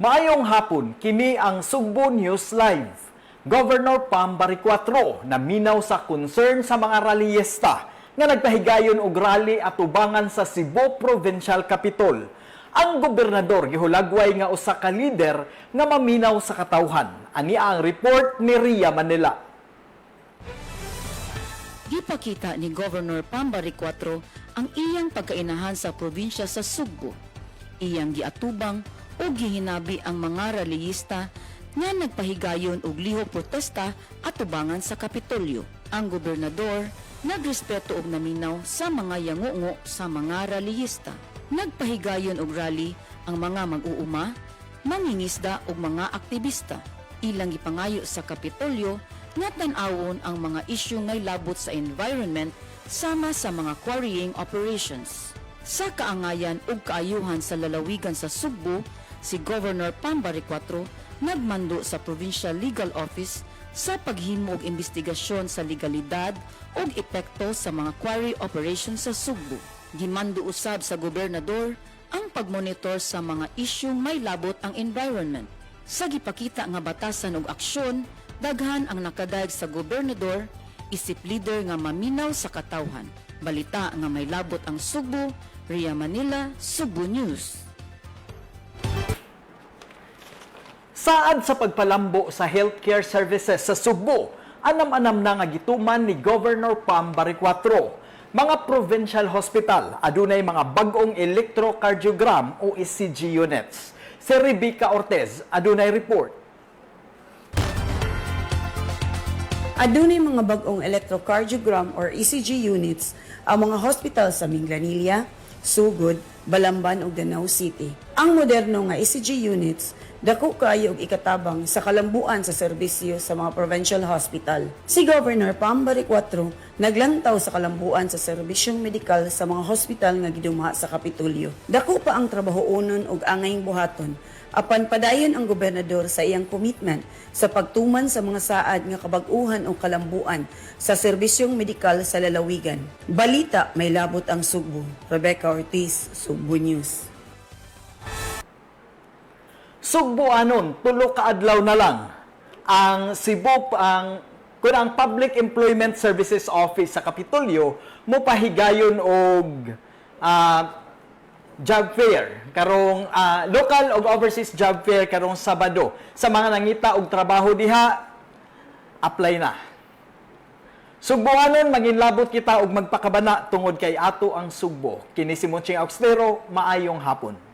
Maayong hapon, kini ang Sugbo News Live. Governor Pam Baricuatro naminaw sa concern sa mga rallyista nga nagpahigayon og rally at ubangan sa Cebu Provincial Capitol. Ang gobernador gihulagway nga usa ka lider nga maminaw sa katawhan. Ani ang report ni Ria Manila. Gipakita ni Governor Pambari 4 ang iyang pagkainahan sa probinsya sa Sugbo. Iyang giatubang o gihinabi ang mga rallyista nga nagpahigayon og lihok protesta at tubangan sa Kapitolyo. Ang gobernador nagrespeto og naminaw sa mga yangungo sa mga rallyista. Nagpahigayon og rally ang mga mag-uuma, mangingisda ug mga aktivista. Ilang gipangayo sa Kapitolyo nga tan-awon ang mga isyu ngay labot sa environment sama sa mga quarrying operations. Sa kaangayan ug kaayuhan sa lalawigan sa Sugbo, si Governor Pambari 4 nagmando sa Provincial Legal Office sa paghimo og investigasyon sa legalidad ug epekto sa mga quarry operations sa Sugbo. Gimando usab sa gobernador ang pagmonitor sa mga isyung may labot ang environment. Sa gipakita nga batasan ug aksyon, daghan ang nakadayeg sa gobernador, isip leader nga maminaw sa katawhan. Balita nga may labot ang Sugbo, Ria Manila, Sugbo News. Saad sa pagpalambo sa healthcare services sa Sugbo, anam-anam na nga gituman ni Governor Pam Baricuatro. Mga provincial hospital adunay mga bagong electrocardiogram o ECG units. Si Rebecca Ortez adunay report. Adunay mga bagong electrocardiogram or ECG units ang mga hospital sa Minglanilla, Sugod, Balamban ug Danau City. Ang moderno nga ECG units dako kaayo og ikatabang sa kalambuan sa serbisyo sa mga provincial hospital. Si Governor Pambari 4 naglantaw sa kalambuan sa serbisyong medikal sa mga hospital nga gidumha sa Kapitolyo. Dako pa ang trabahoonon ug angayng buhaton apan padayon ang gobernador sa iyang commitment sa pagtuman sa mga saad nga kabag-uhan o kalambuan sa serbisyong medikal sa lalawigan. Balita may labot ang Sugbo. Rebecca Ortiz, Sugbo News. Sugbo anon, tulo ka adlaw na lang ang Cebu ang kun ang Public Employment Services Office sa Kapitolyo mo pahigayon og ah, job fair karong ah, local ug overseas job fair karong Sabado sa mga nangita og trabaho diha apply na. Sugboanon manginlabot kita og magpakabana tungod kay ato ang Sugbo. Kini si Monching Austero, maayong hapon.